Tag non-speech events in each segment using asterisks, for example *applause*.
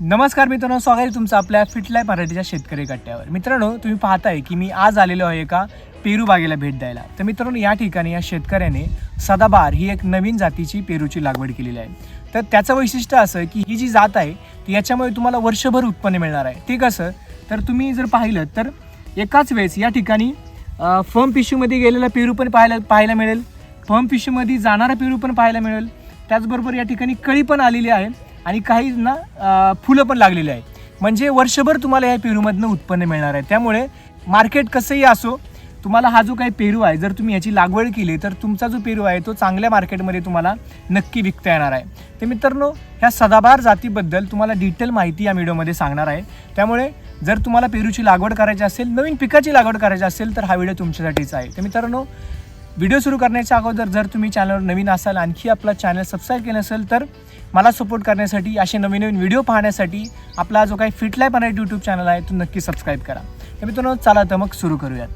नमस्कार मित्रांनो स्वागत आहे तुमचं आपल्या फिटलाय मराठीच्या शेतकरी कट्ट्यावर. मित्रांनो तुम्ही पाहताय की मी आज आलेलो आहे एका पेरू बागेला भेट द्यायला. तर मित्रांनो या ठिकाणी या शेतकऱ्याने सदाबहार ही एक नवीन जातीची पेरूची लागवड केलेली आहे. तर त्याचं वैशिष्ट्य असं की ही जी जात आहे ती याच्यामुळे तुम्हाला वर्षभर उत्पन्न मिळणार आहे. ते कसं तर तुम्ही जर पाहिलं तर एकाच वेळेस या ठिकाणी फर्म पिशूमध्ये गेलेला पेरू पण पाहायला पाहायला मिळेल. फर्म पिशूमध्ये जाणारा पेरू पण पाहायला मिळेल. त्याचबरोबर या ठिकाणी कळी पण आलेली आहे. आणि काही ना फुलं पण लागलेली आहे म्हणजे वर्षभर तुम्हाला या पेरूमधनं उत्पन्न मिळणार आहे. त्यामुळे मार्केट कसंही असो तुम्हाला हा जो काही पेरू आहे जर तुम्ही याची लागवड केली तर तुमचा जो पेरू आहे तो चांगल्या मार्केटमध्ये तुम्हाला नक्की विकता येणार आहे. तर मित्रांनो ह्या सदाबहार जातीबद्दल तुम्हाला डिटेल माहिती या व्हिडिओमध्ये सांगणार आहे. त्यामुळे जर तुम्हाला पेरूची लागवड करायची असेल नवीन पिकाची लागवड करायची असेल तर हा व्हिडिओ तुमच्यासाठीच आहे. तर मित्रांनो व्हिडिओ सुरू करण्याच्या अगोदर जर तुम्ही चॅनलवर नवीन असाल आणखी आपला चॅनल सबस्क्राईब केलं असेल तर मला सपोर्ट करण्यासाठी असे नवीन नवीन व्हिडिओ पाहण्यासाठी आपला जो काही फिटलाय मराठी यूट्यूब चॅनल आहे तो नक्की सबस्क्राईब करा. तर मित्रांनो चला तर मग सुरू करूयात.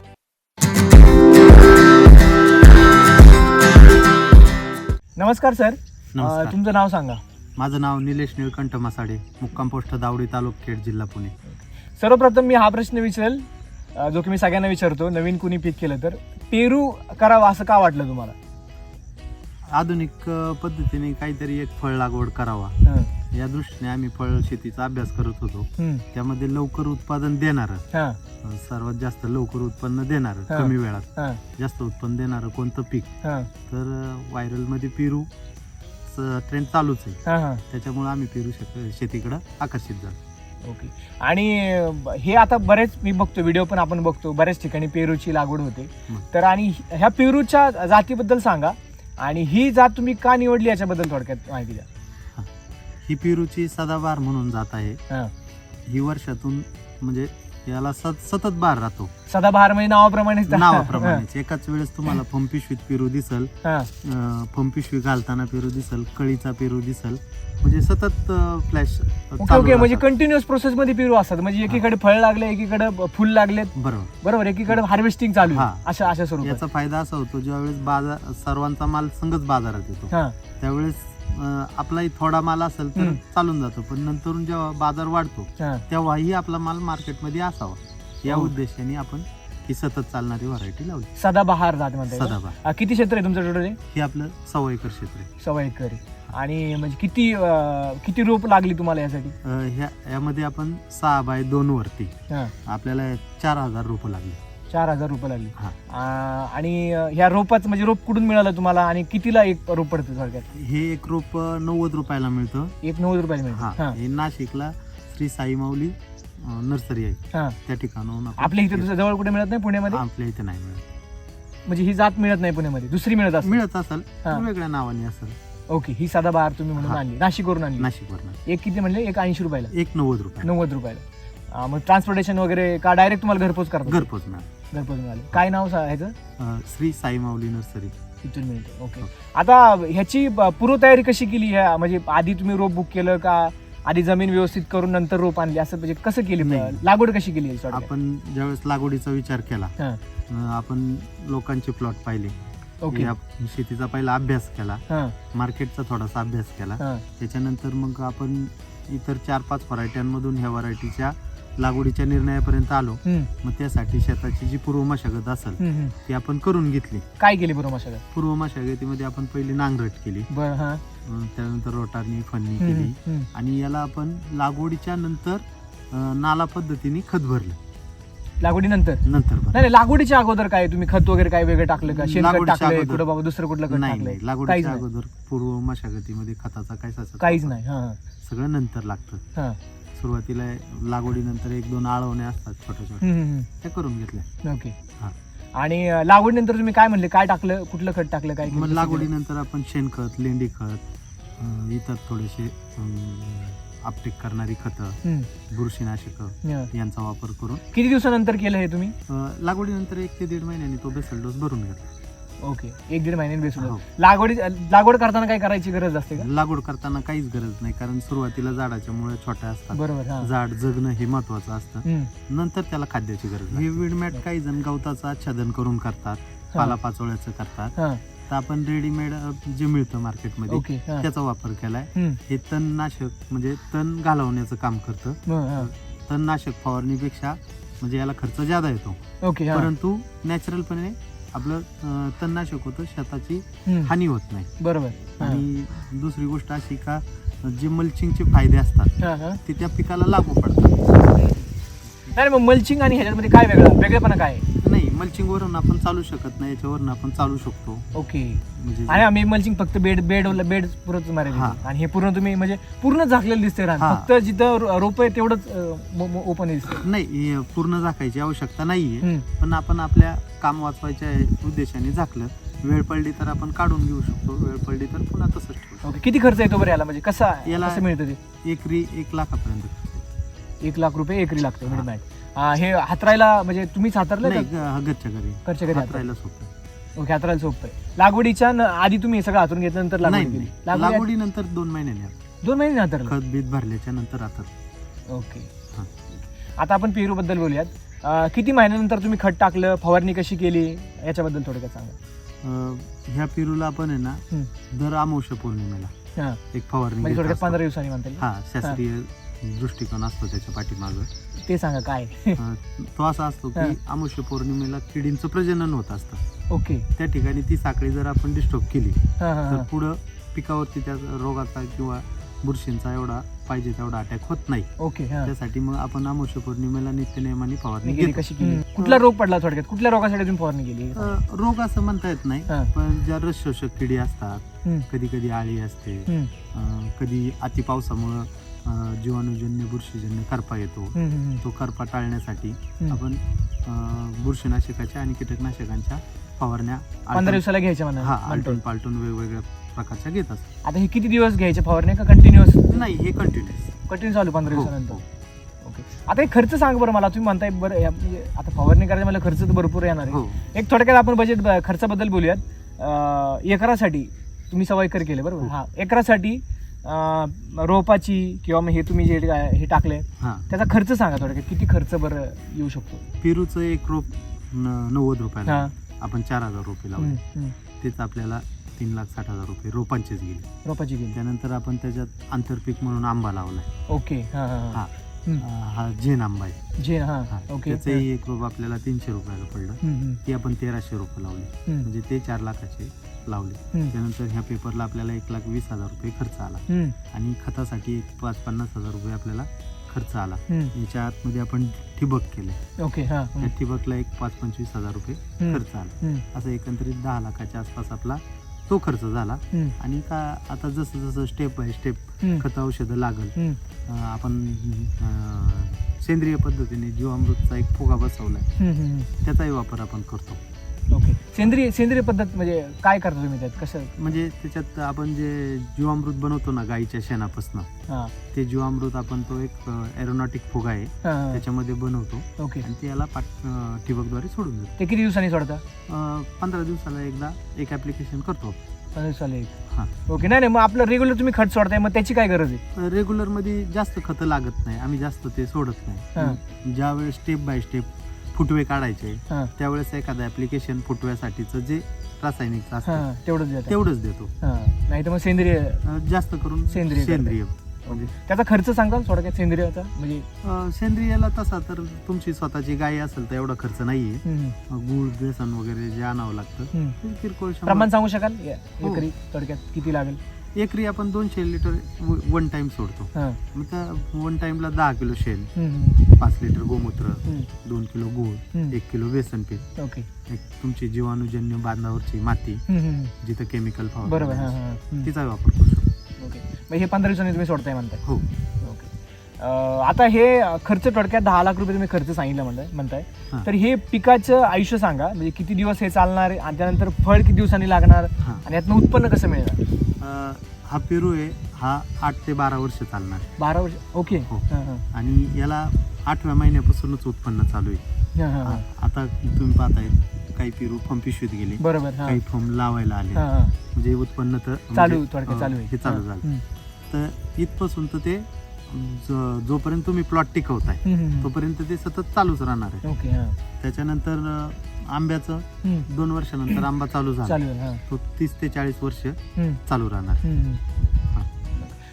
नमस्कार सर नमस्कार. अं, तुमचं नाव सांगा. माझं नाव निलेश निळकंठ मसाडे मुक्काम पोस्ट दावडी तालुका खेड जिल्हा पुणे. सर्वप्रथम मी हा प्रश्न विचारेल अं, जो की मी सगळ्यांना विचारतो नवीन कुणी पीक केलं तर. पेरू करावा असं का वाटलं तुम्हाला? आधुनिक अ, पद्धतीने काहीतरी एक फळ लागवड करावा. हं, या दृष्टीने आम्ही फळ शेतीचा अभ्यास करत होतो. हं, त्यामध्ये लवकर उत्पादन देणारं हां, सर्वात जास्त लवकर उत्पन्न देणारं हा. कमी वेळात. हां, जास्त उत्पन्न देणारं कोणतं पीक? हां, तर व्हायरलमध्ये पेरू ट्रेंड चालूच आहे. हां, हां. त्याच्यामुळे आम्ही पेरू शेत शेतीकडे आकर्षित झालो. ओके. आणि हे आता बरेच मी बघतो व्हिडिओ पण आपण बघतो बऱ्याच ठिकाणी पेरूची लागवड होते. हं. तर आणि ह्या पेरूच्या जातीबद्दल सांगा. आणि ही जात तुम्ही का निवडली याच्याबद्दल थोडक्यात माहिती द्या ही पेरूची सदाबहार म्हणून जात आहे हां. ही वर्षातून म्हणजे याला सत सतत बार राहतो. सदाबहार म्हणजे नावाप्रमाणेच नावाप्रमाणेच. *laughs* एकाच वेळेस तुम्हाला पंपिशवीत पेरू दिसल हां, अं, पंपिशवी घालताना पेरू दिसल कळीचा पेरू दिसल. म्हणजे सतत फ्लॅश ओके ओके म्हणजे कंटिन्युअस प्रोसेस मध्ये पेरू असतात. म्हणजे एकीकडे फळ लागले एकीकडे फुल लागलेत. बरोबर. बरोबर एकीकडे हार्वेस्टिंग चालू आहे. हां. अशा अशा स्वरूपात. याचा फायदा असा होतो ज्यावेळेस बाजार सर्वांचा माल संगच बाजारात येतो. हां. त्यावेळेस आपलाही थोडा माल असेल तर. चालून जातो. पण नंतरून जेव्हा बाजार वाढतो हां. तेव्हाही आपला माल मार्केटमध्ये असावा. या हो. उद्देशाने आपण ही सतत चालणारी व्हरायटी लावली. सदाबहार जात? सदाबा किती क्षेत्र आहे तुमचं टोटल हे? आपलं सव्वा एकर क्षेत्र आहे. सव्वा एकर आहे. आणि म्हणजे किती अं, किती रोप लागली तुम्हाला यासाठी? अं, ह्या यामध्ये आपण सहा बाय दोन वरती हां. आपल्याला चार हजार रुपये लागले. चार हजार रुपये लागली. हा. आ, आणि ह्या रोपाचं म्हणजे रोप कुठून मिळालं तुम्हाला आणि कितीला एक रोप पडतं थोडक्यात? हे एक रोप नव्वद रुपयाला मिळतं. एक नव्वद रुपयाला मिळतं. हा. नाशिकला श्री साई माऊली अं, नर्सरी आहे. हा. त्या ठिकाणाहून आपण आपल्या इथे दुसऱ्या जवळ कुठे मिळत नाही? पुण्यामध्ये? आपल्या इथे नाही मिळत. म्हणजे ही जात मिळत नाही पुण्यामध्ये. दुसरी मिळत असते मिळत असेल हा. पण वेगळ्या नावाने असेल. ओके ही साधा बहार तुम्ही म्हणून हा. आणली. नाशिकवरून आणली. नाशिकवरनं एक किती म्हणले? एक ऐंशी रुपयाला. एक नव्वद रुपये नव्वद रुपयाला. आ, मग ट्रान्सपोर्टेशन वगैरे का डायरेक्ट तुम्हाला घरपोच करतो घरपोच मॅम मिळाले काय नाव सा- ह्याचं? अं, श्री साई माऊली नर्सरी. इथून मिळतं. ओके हो. आता ह्याची ब- पूर्वतयारी कशी केली? ह्या म्हणजे आधी तुम्ही रोप बुक केलं का? आधी जमीन व्यवस्थित करून नंतर रोप आणली? असं म्हणजे कसं केली? नाही. लागवड कशी केली याची? थोडक्यात? आपण ज्यावेळेस लागवडीचा विचार केला हा. अं, आपण लोकांचे प्लॉट पाहिले. ओके या शेतीचा पहिला अभ्यास केला. हा. मार्केटचा थोडासा अभ्यास केला. हा. त्याच्यानंतर मग आपण इतर चार पाच व्हरायट्यांमधून ह्या व्हरायटीच्या लागवडीच्या निर्णयापर्यंत आलो हम्म, मग त्यासाठी शेताची जी पूर्व मशागत असेल हम्म, हम्म. ती आपण करून घेतली. काय केली बरं मशागत पूर्व मशागतीमध्ये आपण पहिली नांगरट केली. बर हा. अं, त्यानंतर रोटारनी फन्नी हम्म, केली. हम्म. आणि याला आपण लागवडीच्या नंतर अं, नाला पद्धतीने खत भरलं. लागवडीनंतर? नंतर नाही भरलं. नाही, लागवडीच्या अगोदर काय? तुम्ही खत वगैरे काय वेगळं टाकलं का? शेणखत लागवडीच्या टाकलंय अगोदर. कुठं बाबा दुसरं कुठलं खत नाही टाकलंय? नाही काहीच लागवडीच्या नाही. अगोदर पूर्व मशागतीमध्ये खताचा काय साचा काहीच नाही हा. सगळं नंतर लागतं. हा. सुरुवातीला लागवडीनंतर एक दोन आळवणे असतात छोट्या छोट्या. हम्म, हम्म, त्या करून घेतल्या. ओके. हा. आणि लागवडीनंतर तुम्ही काय म्हणले? काय टाकलं? कुठलं खत टाकलं? काय? मग लागवडीनंतर आपण शेणखत लेंडी खत इतर थोडेसे आपटेक करणारी खतं बुरशीनाशक. यांचा वापर करून किती दिवसानंतर केलं हे तुम्ही? लागवडीनंतर एक ते दीड महिन्याने तो बेसल डोस भरून घेतला. ओके एक दीड महिन्याने बेसून हो. लागवडी लागवड करताना काय करायची गरज असते का लागवड करताना काहीच गरज नाही कारण सुरुवातीला झाडाच्या मुळे छोट्या असतात बरोबर हा झाड जगणं हे महत्वाचं असतं हम्म, नंतर त्याला खाद्याची गरज नाही. हे विडमॅट काही जण गवताचं आच्छादन करून करतात हा. पाला पाचोळ्याचं करतात हा तर आपण रेडीमेड जे मिळतं मार्केटमध्ये ओके हा. त्याचा वापर केलाय हम्म. हे तणनाशक म्हणजे तण घालवण्याचं काम करतं हं, हं. तणनाशक फवारणीपेक्षा म्हणजे याला खर्च जादा येतो ओके हा. परंतु नॅचरलपणे आपलं तणनाशक होतं शेताची. हानी होत नाही बरोबर. आणि दुसरी गोष्ट अशी का जे मल्चिंगचे फायदे असतात. ते त्या पिकाला लागू पडतात नाही मग मल्चिंग आणि ह्याच्यामध्ये काय वेगळं वेगळेपणा काय आहे? मल्चिंग वरून आपण चालू शकत नाही याच्यावरून आपण चालू शकतो. ओके. म्हणजे आणि आम्ही मल्चिंग फक्त बेड बेड बेड पुरत मारे हा. आणि हे पूर्ण तुम्ही म्हणजे पूर्ण झाकलेलं दिसते रान. हा. फक्त जिथं रो- रोप आहे तेवढंच ओपन दिसते नाही हे पूर्ण झाकायची आवश्यकता नाहीये. हम्म. पण आपण आपल्या काम वाचवायच्या उद्देशाने झाकलं. वेळ पडली तर आपण काढून घेऊ शकतो. वेळ पडली तर पुन्हा तसंच ठेवू ओके. किती खर्च येतो बरं याला? म्हणजे कसा याला- कसं मिळतं ते? एकरी एक लाखापर्यंत. एक लाख रुपये एकरी लागते हा. हे हातरायला म्हणजे तुम्हीच हातरलं नाही ग- घरी. घरच्या घरी हातरायला. हातरायला सोपं ओके हातरायला सोपं आहे. लागवडीच्या न- आधी तुम्ही हे सगळं हातरून घेतल्यानंतर लागवड नाही. केली. नाही. लागवडी लागवडीनंतर दोन महिन्याने हात. दोन महिने हातरलं? खत बीत भरल्याच्या नंतर हातात ओके. हा. आता आपण पेरू बद्दल बोलूयात किती महिन्यानंतर तुम्ही खत टाकलं? फवारणी कशी केली? याच्याबद्दल थोडक्यात सांगा. अं, ह्या पेरूला आपण आहे ना हम्म. दर अमावश्य पौर्णिमेला हा. एक फवारणी म्हणजे घेत थोडक्यात असतो. पंधरा दिवसांनी म्हणता येईल. हा. शास्त्रीय दृष्टिकोन असतो त्याच्या पाठीमागं. ते सांगा काय. तो असा असतो की. अमावश्य पौर्णिमेला किडींचं प्रजनन होत असतं. ओके. त्या ठिकाणी ती साखळी जर आपण डिस्टर्ब केली हा हा तर हा. पुढं पिकावरती त्या रोगाचा किंवा बुरशींचा एवढा पाहिजे तेवढा अटॅक होत नाही. ओके हा. त्यासाठी मग आपण अमावश्य पौर्णिमेला नित्यनियमाने फवारणी केली घेतो. कशी केली? कुठला रोग पडला थोडक्यात? कुठल्या रोगासाठी तुम्ही फवारणी केली अं, रोग असं म्हणता येत नाही. पण ज्या रस शोषक किडी असतात हम्म, कधी कधी आळी असते हम्म, अं, कधी अति पावसामुळं जीवाणूजन्य बुरशीजन्य करपा येतो. तो करपा टाळण्यासाठी. आपण बुरशीनाशकाच्या आणि कीटकनाशकांच्या फवारण्या पंधरा दिवसाला घ्यायच्या हा. आलटून. पालटून वेगवेगळ्या प्रकारच्या घेत असतात आता हे किती दिवस घ्यायचे फवारणी का कंटिन्युअस नाही हे कंटिन्युअस कंटिन्यू चालू पंधरा हो, दिवसानंतर. ओके आता हे खर्च सांग बरं मला. तुम्ही म्हणताय बरं म्हणजे आता फवारणी करायचं मला खर्च तर भरपूर येणार आहे. हो. एक थोडक्यात आपण बजेट खर्चाबद्दल बोलूयात. एकरासाठी तुम्ही सव्वा एकर केले बरोबर? हो. हा एकरासाठी रोपाची किंवा मग हे तुम्ही जे हे टाकले हा. त्याचा खर्च सांगा थोडक्यात. किती खर्च बरं येऊ शकतो? पेरूचं एक रोप न- नव्वद रुपयाला हा. आपण चार हजार रुपये लावले. हम्म. तेच आपल्याला तीन लाख साठ हजार रुपये रोपांचेच गेले. रोपाची गेली. त्यानंतर आपण त्याच्यात आंतरपीक म्हणून आंबा लावलाय ओके हा हा हा. हा. हम्म. अं, हा झेन आंबा आहे. जे हा हा. ओके. त्याचंही एक रोप आपल्याला तीनशे रुपयाला पडलं. हम्म, हम्म, ती आपण तेराशे रुपये लावली. हम्म, म्हणजे ते चार लाखाचे लावले. त्यानंतर ह्या पेपरला आपल्याला एक लाख वीस हजार रुपये खर्च आला. आणि खतासाठी एक पाच पन्नास हजार रुपये आपल्याला खर्च आला. याच्या आतमध्ये आपण ठिबक केले. ओके त्या ठिबकला एक पाच पंचवीस हजार रुपये खर्च आला. असं एकंदरीत दहा लाखाच्या आसपास आपला तो खर्च झाला. आणि का आता जसं जसं स्टेप बाय स्टेप खत औषधं लागल. आपण सेंद्रिय पद्धतीने जीवामृतचा एक फुगा बसवलाय. त्याचाही वापर आपण करतो. ओके. सेंद्रिय सेंद्रिय पद्धत म्हणजे काय करता तुम्ही त्यात? कसं? म्हणजे त्याच्यात आपण जे जीवामृत बनवतो ना गाईच्या शेणापासून हा. ते जीवामृत आपण तो एक एरोनॉटिक फुगा आहे. हा, हा. त्याच्यामध्ये बनवतो. ओके. आणि ते याला पाट अं, ठिबकद्वारे सोडून देतो. ते किती दिवसांनी सोडता? अं, पंधरा दिवसाला एकदा एक ऍप्लिकेशन करतो पंधरा दिवसाला एक. हा. ओके. नाही नाही मग आपलं रेग्युलर तुम्ही खत सोडताय मग त्याची काय गरज आहे? रेग्युलरमध्ये जास्त खतं लागत नाही. आम्ही जास्त ते सोडत हा. नाही. ज्या वेळेस स्टेप बाय स्टेप फुटवे काढायचे. हा. त्यावेळेस एखादं ऍप्लिकेशन फुटव्यासाठीचं जे रासायनिक हा असतं तेवढंच देता तेवढंच देतो. हा नाही तर मग सेंद्रिय अं, जास्त करून सेंद्रिय. सेंद्रिय. म्हणजे त्याचा खर्च सांगाल थोडक्यात सेंद्रियचा म्हणजे अं, सेंद्रियाला तसा तर तुमची स्वतःची गाय असेल तर एवढा खर्च नाहीये. हम्म, अं, गूळ बेसन वगैरे जे आणावं लागतं. हम्म. ते किरकोळ शंभर- प्रमाण सांगू शकाल? या- हो. एकरी थोडक्यात किती लागेल? एकरी आपण दोनशे लिटर वन टाइम सोडतो. हा. मग त्या वन टाइमला दहा किलो शेण हम्म, हम्म, पाच लिटर गोमूत्र हम्म. दोन किलो गूळ हम्म. एक किलो बेसन पीठ ओके. एक तुमची जीवाणूजन्य बांधावरची माती हम्म, हम्म. जिथं केमिकल बरोबर हा हा. तिचा वापर करू शकतो. ओके. मग हे पंधरा दिवसांनी तुम्ही सोडताय म्हणताय. हो. ओके. अं, आता हे खर्च थोडक्यात दहा लाख रुपये तुम्ही खर्च सांगितलं म्हणताय म्हणताय. हा. तर हे पिकाचं आयुष्य सांगा म्हणजे किती दिवस हे चालणार आहे आणि त्यानंतर फळ किती दिवसांनी लागणार हा. आणि यातनं उत्पन्न कसं मिळणार? अं, हा पेरू आहे हा आठ ते बारा वर्ष चालणार. बारा वर्ष ओके. हो. हां हां. आणि याला आठव्या महिन्यापासूनच उत्पन्न चालू आहे. हां हां हां. आता तुम्ही पाहताय काही पेरू फम पिशवीत गेले. बरोबर हां. काही फम लावायला आले. हां हां. म्हणजे उत्पन्न तर म्हणजे, चालू थोडक्यात अं, चालू आहे. हे चालू हां. झालं. हम्म. तर इथपासून तर ते ज- जोपर्यंत तुम्ही प्लॉट टिकवताय हम्म, हम्म, हम्म. तोपर्यंत ते सतत चालूच राहणार आहे. ओके हां. त्याच्यानंतर आंब्याचं हम्म. दोन वर्षानंतर आंबा चालू झाला हा. तो तीस ते चाळीस वर्ष हम्म. चालू राहणार हम्म.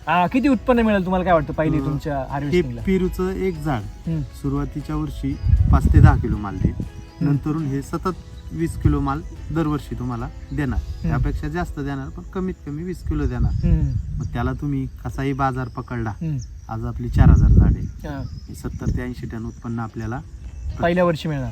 आ, किती उत्पन्न मिळेल तुम्हाला काय वाटतं पहिली अं, तुमच्या हे हार्वेस्टिंगला पेरूचं एक झाड हम्म. सुरुवातीच्या वर्षी पाच ते दहा किलो माल देईल नंतरून हे सतत वीस किलो माल दरवर्षी तुम्हाला देणार त्यापेक्षा जास्त देणार पण कमीत कमी वीस किलो देणार हम्म. मग त्याला तुम्ही कसाही बाजार पकडला हम्म. आज आपली चार हजार झाड आहे हा. सत्तर ते ऐंशी टन उत्पन्न आपल्याला पहिल्या वर्षी मिळणार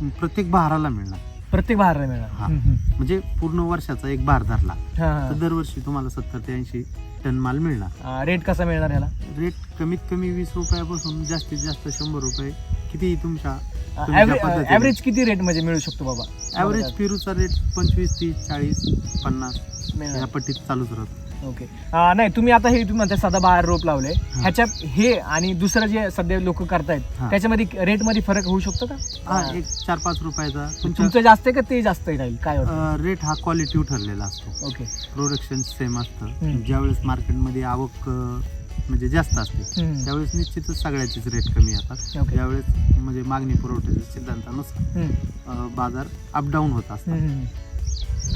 प्रत्येक बहाराला मिळणार प्रत्येक बहारला मिळणार. हम्म. म्हणजे पूर्ण वर्षाचा एक बार धरला हा, हा. तर दरवर्षी तुम्हाला सत्तर ते ऐंशी टन माल मिळणार रेट कसा मिळणार ह्याला रेट कमीत कमी वीस रुपयापासून जास्तीत जास्त शंभर रुपये कितीही तुमच्या तुमच्या पद्धतीने. ऍव्हरेज किती रेट म्हणजे मिळू शकतो बाबा ॲव्हरेज पेरूचा रेट पंचवीस तीस चाळीस पन्नास मिळणार. या पट्टीत चालूच राहतो. ओके. नाही तुम्ही आता हे तुम्ही म्हणता सदा बाहेर रोप लावले. हा. ह्याच्यात हे आणि दुसरं जे सध्या लोक करतायत हा. त्याच्यामध्ये रेटमध्ये फरक होऊ शकतो का? हा एक चार पाच रुपयाचा तुमचं जास्त आहे का ते जास्त राहील? काय वाटतं? रेट हा क्वालिटी ठरलेला असतो. ओके. प्रोडक्शन सेम असतं. हम्म. ज्यावेळेस मार्केटमध्ये आवक अं, म्हणजे जास्त असते हम्म. त्यावेळेस निश्चितच सगळ्याचीच रेट कमी येतात. ओके. त्यावेळेस म्हणजे मागणी पुरवठ्याच्या सिद्धांतानुसार हम्म. अं, बाजार अपडाऊन होत असतात. हम्म.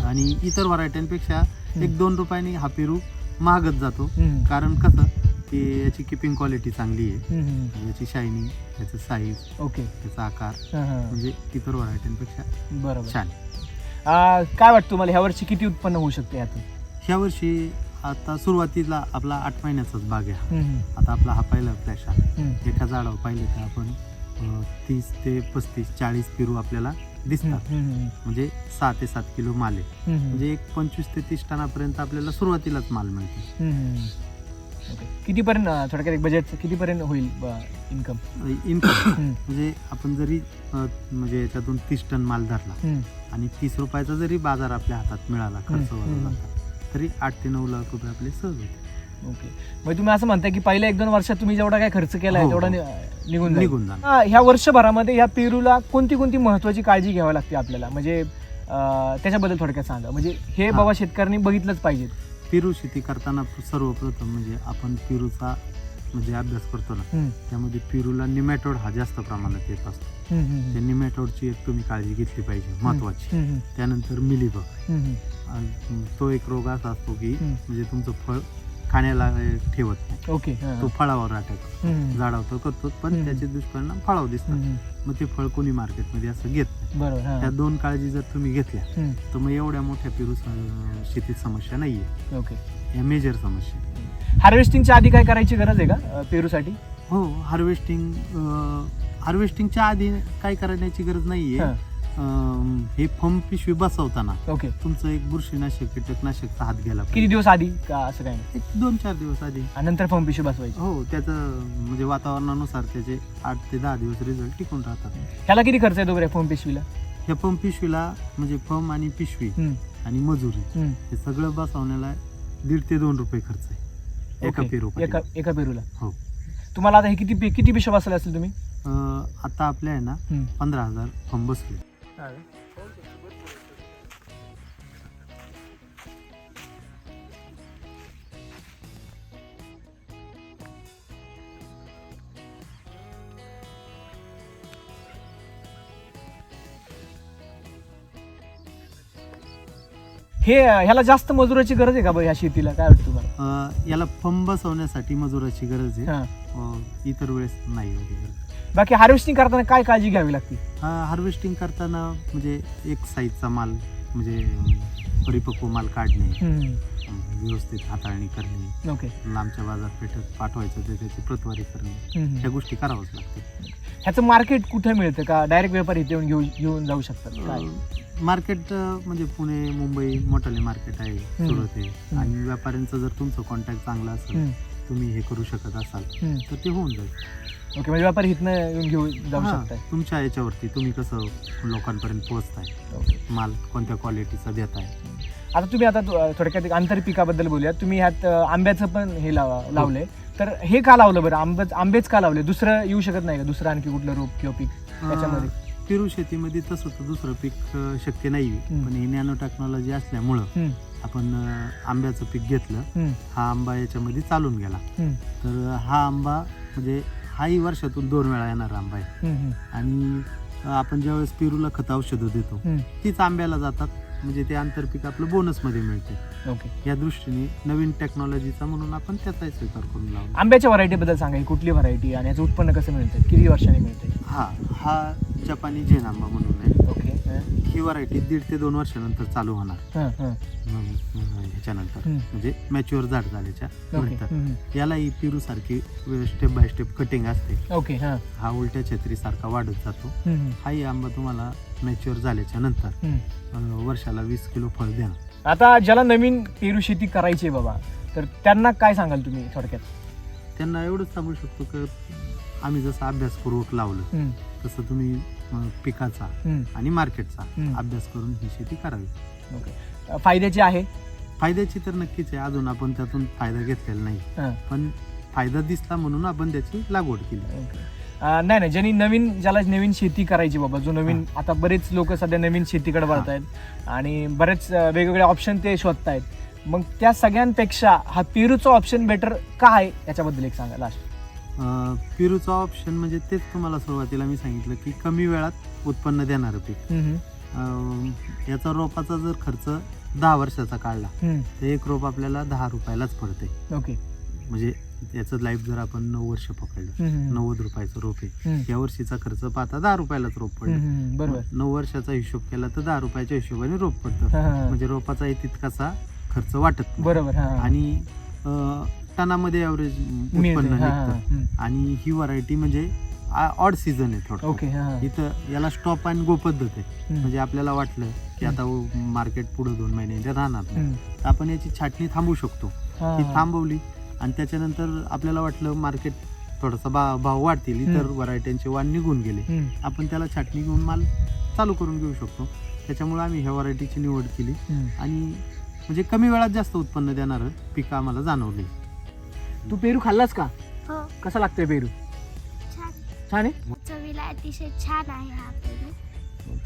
आणि इतर व्हरायट्यांपेक्षा एक दोन रुपयांनी हा पेरू महागत जातो हम्म. कारण कसं की याची किपिंग क्वालिटी चांगली आहे हम्म. याची शायनिंग याचं साईज ओके त्याचा आकार हा, हा. म्हणजे इतर व्हरायटींपेक्षा बरोबर छान आ, काय वाटतं तुम्हाला ह्या वर्षी किती उत्पन्न होऊ शकते यातून ह्या वर्षी आता सुरुवातीला आपला आठ महिन्याचाच बाग आहे हा. हम्म. आता आपला हा पहिला फ्लॅश आहे हम्म. एका झाडावर पाहिलं तर आपण अं, तीस ते पस्तीस चाळीस पेरू आपल्याला. दिसतात. म्हणजे सहा ते सात किलो माल आहे. म्हणजे एक पंचवीस ते तीस टनापर्यंत आपल्याला सुरुवातीलाच माल मिळतो. कितीपर्यंत अं, थोडक्यात एक बजेट कितीपर्यंत होईल इन्कम *coughs* इन्कम म्हणजे आपण जरी अं, म्हणजे याच्यातून तीस टन माल धरला आणि तीस रुपयाचा जरी बाजार आपल्या हातात मिळाला खर्च हम्म, हम्म. तरी आठ ते नऊ लाख रुपये आपले सहज होते ओके. मग तुम्ही असं म्हणताय की पहिल्या एक दोन वर्षात तुम्ही जेवढा काय खर्च केलाय हो, तेवढा हो. नि- निघून जाईल. निघून जाणार. हा, ह्या वर्षभरामध्ये ह्या पेरूला कोणती कोणती महत्वाची काळजी घ्यावी लागते आपल्याला? म्हणजे अं, त्याच्याबद्दल थोडक्यात सांगा. म्हणजे हे हा. बाबा शेतकऱ्यांनी बघितलंच पाहिजे. पेरू शेती करताना सर्वप्रथम म्हणजे आपण पेरूचा म्हणजे अभ्यास करतो ना हम्म, त्यामध्ये पेरूला निमॅटोड हा जास्त प्रमाणात येत असतो. हम्म, हम्म, त्या निमॅटोडची एक तुम्ही काळजी घेतली पाहिजे महत्वाची हम्म, त्यानंतर मिलीबग. हम्म, हम्म, आणि तो एक रोग असा असतो की हम्म. म्हणजे तुमचं फळ खाण्याला ठेवत नाही. ओके तो. फळावर हम्म, झाडावर करतो पण. त्याचे दुष्परिणाम फळावर दिसतात. मग ते फळ कोणी मार्केटमध्ये असं घेत नाही. हा. त्या दोन काळजी जर तुम्ही घेतल्या तर मग एवढ्या मोठ्या पेरू शेतीत समस्या नाहीये. ओके. या मेजर समस्या. हार्वेस्टिंगच्या आधी काय करायची गरज आहे का पेरूसाठी? हो हार्वेस्टिंग हार्वेस्टिंगच्या आधी काय करण्याची गरज नाहीये. अं, हे फम पिशवी बसवताना ओके तुमचं एक बुरशीनाशक कीटकनाशकचा हात गेला किती पाहिजे. दिवस आधी का असं काय नाही? एक दोन चार दिवस आधी. आणि नंतर फॉर्म पिशवी बसवायची. हो त्याचं म्हणजे वातावरणानुसार त्याचे आठ ते दहा दिवस रिझल्ट टिकून राहतात. ह्याला किती खर्च येतो बरं फॉर्म पिशवीला? ह्या फम पिशवीला म्हणजे फम आणि पिशवी हम्म, आणि मजुरी हम्म. हे सगळं बसवण्याला दीड ते दोन रुपये खर्च आहे. एका ओके. पेरू एका एका पेरूला? हो. तुम्हाला आता हे किती पे- किती पिशव्या बसवल्या असेल तुम्ही? अं, आता आपल्या आहे ना हम्म. पंधरा हजार फम बसले. हे ह्याला जास्त मजुराची गरज आहे का बघ ह्या शेतीला? काय वाटतं तुम्हाला? अं, याला फम बसवण्यासाठी मजुराची गरज आहे. हा. अं, इतर वेळेस नाही एवढी गरज. बाकी हार्वेस्टिंग करताना काय काळजी घ्यावी लागते? हार्वेस्टिंग करताना म्हणजे एक साईजचा माल म्हणजे परिपक्व माल काढणे व्यवस्थित हाताळणी करणे ओके. लांबच्या बाजारपेठेत पाठवायचं ते त्याची प्रतवारी करणे. ह्या गोष्टी कराव्याच लागतात. ह्याचं मार्केट कुठे मिळतं का? डायरेक्ट व्यापारी येऊन घेऊन घेऊन जाऊ शकतात मार्केट म्हणजे पुणे मुंबई मोठाले मार्केट आहे सुरत आहे. आणि व्यापाऱ्यांचं जर तुमचं कॉन्टॅक्ट चांगला असेल. तुम्ही हे करू शकत असाल. तर ते होऊन जाईल. ओके म्हणजे व्यापारी इथनं येऊन घेऊन जाऊ हा, शकताय. तुमच्या याच्यावरती तुम्ही कसं लोकांपर्यंत पोहोचताय? ओके. माल कोणत्या क्वालिटीचा देताय? आता तुम्ही आता थो- थोडक्यात एक आंतरपिकाबद्दल बोलूया तुम्ही ह्यात अं, आंब्याचं पण हे लावा लावलंय. तर हे का लावलं बरं? आंबेच आंबेच का लावले दुसरं येऊ शकत नाही का? दुसरं आणखी कुठलं रोप किंवा पीक त्याच्यामध्ये अं, पेरू शेतीमध्ये तसं तर दुसरं पीक अं, शक्य नाही हम्म. पण ही नॅनो टेक्नॉलॉजी असल्यामुळं हम्म, आपण अं, आंब्याचं पीक घेतलं. हम्म, हा आंबा याच्यामध्ये चालून गेला. हम्म, तर हा आंबा म्हणजे हाही वर्षातून दोन वेळा येणारा आंबा आहे. आणि आपण ज्यावेळेस पेरूला खत औषधं देतो. तीच आंब्याला जातात. म्हणजे ते आंतरपीक आपलं बोनसमध्ये मिळते. ओके. या दृष्टीने नवीन टेक्नॉलॉजीचा म्हणून आपण त्याचाही स्वीकार करून लावला आंब्याच्या व्हरायटी बद्दल सांगा ही कुठली व्हरायटी आणि याचं उत्पन्न कसं मिळतं किती वर्षांनी मिळते हा हा जपानी झेन आंबा म्हणून. हं, व्हरायटी दीड ते दोन वर्षानंतर चालू होणार. हं, हं. ह्याच्यानंतर. हम्म. म्हणजे मॅच्युअर झाड झाल्याच्या ओके नंतर. याला ही पेरू सारखी स्टेप बाय स्टेप कटिंग असते. ओके हां. हा उलट्या छत्री सारखा वाढत जातो. हं, हं, हाही आंबा तुम्हाला मॅच्युअर झाल्याच्यानंतर. अं, वर्षाला वीस किलो फळ देणार. आता ज्याला नवीन पेरू शेती करायची आहे बाबा तर त्यांना काय सांगाल तुम्ही थोडक्यात? त्यांना एवढंच सांगू शकतो की आम्ही जसं अभ्यासपूर्वक लावलं तसं तुम्ही अं, पिकाचा हं. आणि मार्केटचा हम्म. अभ्यास करून ही शेती करावी. ओके. फायद्याची आहे? फायद्याची तर नक्कीच आहे. अजून आपण त्यातून फायदा घेतलेला नाही. हां. पण फायदा दिसला म्हणून आपण त्याची लागवड केली. अं, नाही नाही. ज्यांनी नवीन ज्याला नवीन शेती करायची बाबा जो नवीन आता बरेच लोक सध्या नवीन शेतीकडे वळत आहेत आणि बरेच अं, वेगवेगळे ऑप्शन ते शोधतायत. मग त्या सगळ्यांपेक्षा हा पेरूचा ऑप्शन बेटर का आहे? याच्याबद्दल एक सांगा लास्ट पेरूचा ऑप्शन म्हणजे तेच तुम्हाला सुरुवातीला मी सांगितलं की कमी वेळात उत्पन्न देणारं पीक. याचा रोपाचा जर खर्च दहा वर्षाचा काढला तर एक रोप आपल्याला दहा रुपयालाच पडते. ओके. म्हणजे याचं लाईफ जर आपण नऊ वर्ष पकडलं नव्वद रुपयाचं रोप आहे या वर्षीचा खर्च पाहता दहा रुपयालाच रोप पडलं. बरोबर. नऊ वर्षाचा हिशोब केला तर दहा रुपयाच्या हिशोबाने रोप पडतं. म्हणजे रोपाचाही तितकासा खर्च वाटत. बरोबर. आणि टनामध्ये ॲव्हरेज मिळते. उत्पन्न हां, हां, निघतं हं. आणि ही व्हरायटी म्हणजे ऑड सीझन आहे थोडं ओके हां, हां. इथं याला स्टॉप अँड गो पद्धत आहे. म्हणजे आपल्याला वाटलं की आता मार्केट पुढे दोन महिने राहणार नाही. तर आपण याची छाटणी थांबू शकतो हां, ती हां. थांबवली आणि त्याच्यानंतर आपल्याला वाटलं मार्केट थोडासा भाव भाव वाढतील इतर व्हरायट्यांचे वाण निघून गेले. आपण त्याला छाटणी घेऊन माल चालू करून घेऊ शकतो त्याच्यामुळे आम्ही ह्या व्हरायटीची निवड केली. आणि म्हणजे कमी वेळात जास्त उत्पन्न देणारं पीक आम्हाला जाणवले तू पेरू खाल्लास का? हो. कसा लागतोय पेरू? छान. छान आहे? चवीला अतिशय छान आहे हा पेरू.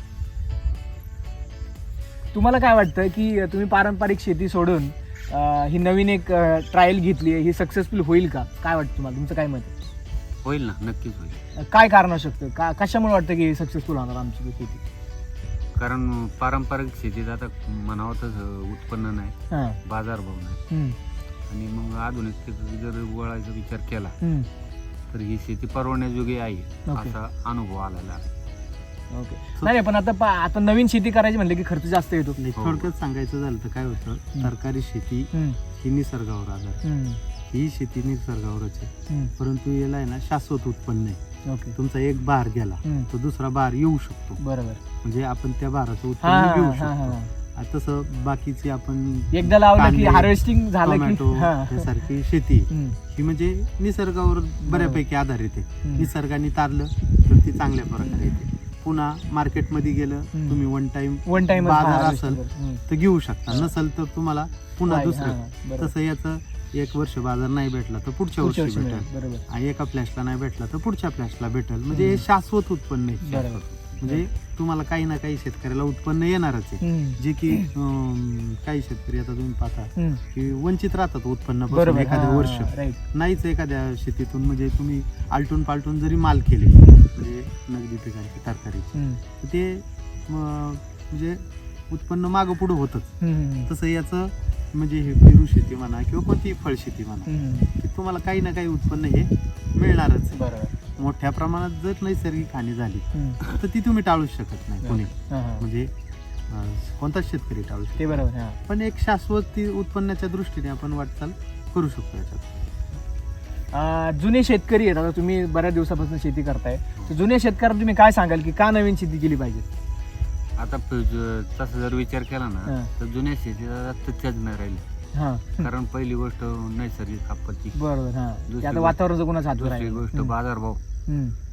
तुम्हाला काय वाटतं की तुम्ही पारंपरिक शेती सोडून अं, ही नवीन एक ट्रायल घेतली आहे ही सक्सेसफुल होईल का? काय वाटतं तुम्हाला? तुमचं काय मत आहे? होईल ना नक्कीच होईल. अं, काय कारण असू शकतं? का कशामुळे वाटतं की सक्सेसफुल होणार आमची ही शेती? कारण पारंपरिक शेतीत आता म्हणावं तसं उत्पन्न नाही हां. बाजारभाव नाही. आणि मग आधुनिकतेचा जर वळायचा विचार केला हं. तर ही शेती परवडण्याजोगी आहे ओके. असा अनुभव आलेला आहे. ओके. नाही नाही, पण आता पा- आता नवीन शेती करायची म्हणलं की खर्च जास्त येतो. आणि हो. थोडक्यात सांगायचं झालं तर काय होतं तरकारी शेती हं, ही निसर्गावर आधार हं, ही शेती निसर्गावरच आहे. परंतु याला आहे ना शाश्वत उत्पन्न आहे. ओके. तुमचा एक बार गेला. तर दुसरा बार येऊ शकतो. बरोबर. म्हणजे आपण त्या बाराचं हा उत्पन्न घेऊ हा हा. शकतो. तसं बाकीची आपण एकदा लावलं की कांदे, हार्वेस्टिंग झालं की टोमॅटो हा. यासारखी शेती. हं, ही म्हणजे निसर्गावर बऱ्यापैकी आधारित आहे. निसर्गाने तारलं तर ती चांगल्या प्रकारे येते. पुन्हा मार्केटमध्ये गेलं. तुम्ही वन टाइम वन टाइम बाजार असेल तर घेऊ शकता. नसेल तर तुम्हाला पुन्हा दुसरं. तसं याचं एक वर्ष बाजार नाही भेटला तर पुढच्या वर्षी भेटेल. बरोबर. आणि एका फ्लॅशला नाही भेटला तर पुढच्या फ्लॅशला भेटेल. म्हणजे हे हम्म. शाश्वत उत्पन्न आहे. बरोबर. म्हणजे तुम्हाला काही ना काही शेतकऱ्याला उत्पन्न येणारच आहे. जे की अं, काही शेतकरी आता तुम्ही पाहता. की वंचित राहतात बरोबर. एखाद्या हा, वर्ष. नाहीच एखाद्या शेतीतून म्हणजे तुम्ही आलटून पालटून जरी माल केले म्हणजे नगदी पिकांची तरकारीची तर ते म, म्हणजे उत्पन्न मागं पुढं होतच. तसं याचं म्हणजे हे पेरू शेती म्हणा किंवा कोणतीही फळ शेती म्हणा. की तुम्हाला काही ना काही उत्पन्न हे मिळणारच आहे. बरोबर. मोठ्या प्रमाणात जर नैसर्गिक हानी झाली. तर ती तुम्ही टाळूच शकत नाही कोणी. म्हणजे कोणताच शेतकरी टाळू शकतो? ते बरोबर पण एक शाश्वत ती उत्पन्नाच्या दृष्टीने आपण वाटचाल करू शकतो याच्यात. जुने शेतकरी आहेत. आता तुम्ही बऱ्याच दिवसापासून शेती करताय. तर जुने शेतकऱ्यांना तुम्ही काय सांगाल की का नवीन शेती केली पाहिजे? आता तसा जर विचार केला हा. ना तर जुन्या शेतीत आता तथ्यच नाही राहिली. हा. कारण पहिली गोष्ट नैसर्गिक आपत्ती. बरोबर हा. ते आता वातावरण जगूनच हात दुसरी गोष्ट बाजारभाव.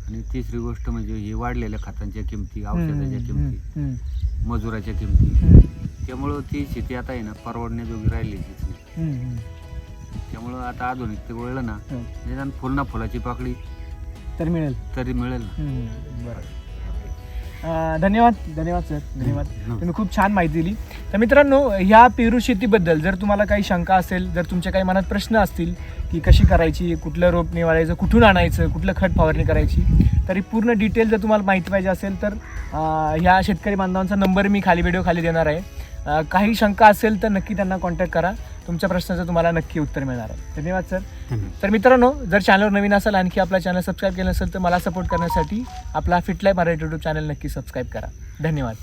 आणि तिसरी गोष्ट म्हणजे हे वाढलेल्या खतांच्या किमती औषधाच्या किमती मजुराच्या किमती. त्यामुळं ती शेती आता आहे ना परवडण्याजोगी राहिलेलीच नाही. त्यामुळं आता आधुनिक ते वळलं ना. निदान फुल ना फुलाची पाकळी तर मिळेल. तरी मिळेल ना. बरोबर अं, धन्यवाद धन्यवाद सर धन्यवाद. तुम्ही खूप छान माहिती दिली. तर मित्रांनो ह्या पेरू शेतीबद्दल जर तुम्हाला काही शंका असेल जर तुमच्या काही मनात प्रश्न असतील की कशी करायची कुठलं रोप निवारायचं कुठून आणायचं कुठलं खत फवारणी करायची तरी पूर्ण डिटेल जर तुम्हाला माहिती पाहिजे असेल तर अं, ह्या शेतकरी बांधवांचा नंबर मी खाली व्हिडिओ खाली देणार आहे. अं, काही शंका असेल तर नक्की त्यांना कॉन्टॅक्ट करा. तुमच्या प्रश्नाचं तुम्हाला नक्की उत्तर मिळणार आहे. धन्यवाद सर. तर मित्रांनो जर चॅनलवर नवीन असाल आणखी आपला चॅनल सबस्क्राईब केलं नसेल तर मला सपोर्ट करण्यासाठी आपला फिटलाय मराठी यूट्यूब चॅनल नक्की सबस्क्राईब करा. धन्यवाद.